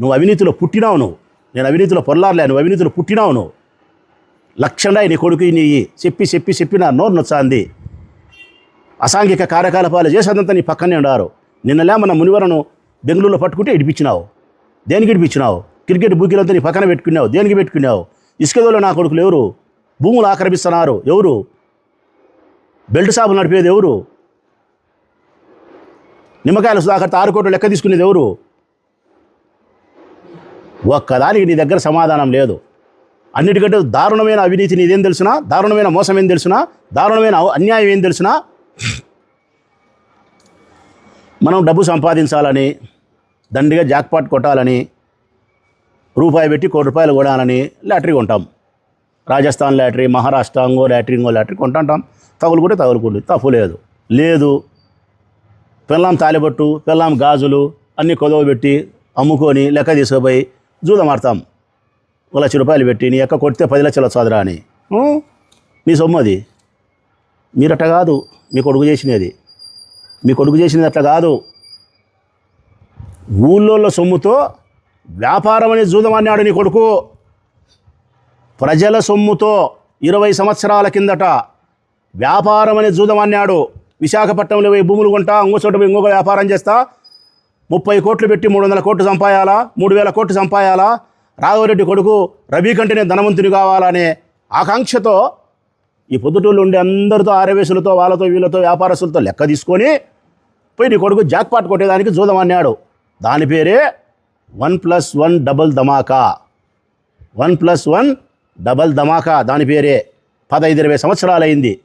నువ్వు అవినీతిలో పుట్టినావు నువ్వు. నేను అవినీతిలో పొరలారలే నువ్వు అవినీతిలో పుట్టినావు నువ్వు. లక్షణాయి నీ కొడుకు నీ చెప్పి చెప్పి చెప్పి నా నోరు నొచ్చాంది. అసాంఘిక కార్యకలాపాలు చేసేదంతా నీ పక్కనే ఉండారు. నిన్నలే మన మునివరను బెంగళూరులో పట్టుకుంటే ఇడిపించినావు. దేనికి ఇడిపించినావు? క్రికెట్ బూకీలంతా నీ పక్కన పెట్టుకున్నావు. దేనికి పెట్టుకున్నావు? ఇసుకదోలో నా కొడుకులు ఎవరు? భూములు ఆక్రమిస్తున్నారు. ఎవరు? బెల్ట్ షాపులు నడిపేది ఎవరు? నిమ్మకాయల సుధాకర్త ఆరు కోట్లు లెక్క తీసుకునేది ఎవరు? ఒక్కదానికి నీ దగ్గర సమాధానం లేదు. అన్నిటికంటే దారుణమైన అవినీతి నీదేం తెలుసునా? దారుణమైన మోసం ఏం తెలుసునా? దారుణమైన అన్యాయం ఏం తెలుసునా? మనం డబ్బు సంపాదించాలని దండిగా జాక్పాట్ కొట్టాలని రూపాయి పెట్టి కోటి రూపాయలు కొనాలని లాటరీ కొంటాం. రాజస్థాన్ లాటరీ మహారాష్ట్ర ఇంకో లాటరీ ఇంకో లాటరీ కొంటుంటాం. తగులుకుంటే తగులుకుంటుంది. తప్పు లేదు. లేదు. పెళ్ళాం తాలిబొట్టు పెళ్ళాం గాజులు అన్నీ కొదవ పెట్టి అమ్ముకొని లెక్క తీసుకుపోయి జూదం ఆడతాం ఒక లక్ష రూపాయలు పెట్టి నీ ఎక్క కొడితే పది లక్షల చదరా అని? నీ సొమ్ము అది. మీరట్ట కాదు మీ కొడుకు చేసినది మీ కొడుకు చేసినది అట్లా కాదు. ఊళ్ళో సొమ్ముతో వ్యాపారం అనే జూదం అన్నాడు నీ కొడుకు. ప్రజల సొమ్ముతో ఇరవై సంవత్సరాల కిందట వ్యాపారం అనే జూదం అన్నాడు విశాఖపట్నంలో పోయి భూములు కొంటా ఇంకో చోట ఇంకొక వ్యాపారం చేస్తా ముప్పై కోట్లు పెట్టి మూడు వందల కోట్లు సంపాయాలా? మూడు వేల కోట్లు సంపాయాలా? రాఘవరెడ్డి కొడుకు రవి కంటేనే ధనవంతుని కావాలనే ఆకాంక్షతో ఈ పొద్దుటూళ్ళు ఉండే అందరితో ఆరవేసులతో వాళ్ళతో వీళ్ళతో వ్యాపారస్తులతో లెక్క తీసుకొని పోయి నీ కొడుకు జాక్పాట్ కొట్టేదానికి జూదం అన్నాడు. దాని పేరే వన్ ప్లస్ వన్ డబల్ ధమాకా. వన్ ప్లస్ వన్ డబల్ ధమాకా. దాని పేరే పదహైదు ఇరవై సంవత్సరాలైంది.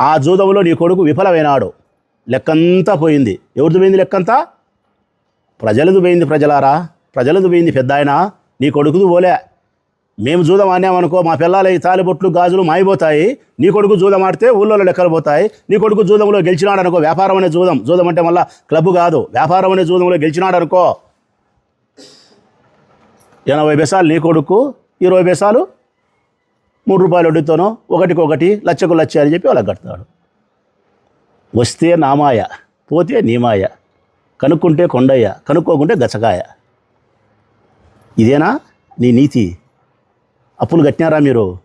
ఆ జూదంలో నీ కొడుకు విఫలమైనాడు. లెక్కంతా పోయింది. ఎవరిది పోయింది లెక్కంతా? ప్రజలది పోయింది ప్రజలారా ప్రజలది పోయింది పెద్ద ఆయన నీ కొడుకుది పోలే. మేము జూదం అన్నామనుకో మా పిల్లల ఈ తాలిబొట్లు గాజులు మాయిపోతాయి నీ కొడుకు జూదం ఆడితే ఊళ్ళో లెక్కలు పోతాయి. నీ కొడుకు జూదంలో గెలిచినాడు అనుకో వ్యాపారం అనే జూదం. జూదం అంటే మళ్ళీ క్లబ్ కాదు. వ్యాపారం అనే జూదంలో గెలిచినాడు అనుకో ఎనభై బెసాలు నీ కొడుకు ఇరవై బెసాలు మూడు రూపాయలు వడ్డీతోనో ఒకటికి ఒకటి లచ్చకు లచ్చ అని చెప్పి వాళ్ళకి కడతాడు. వస్తే నామాయ పోతే నీమాయ కనుక్కుంటే కొండయ్య కనుక్కోకుంటే గచ్చకాయ ఇదేనా నీ నీతి? అప్పులు కట్టినారా మీరు?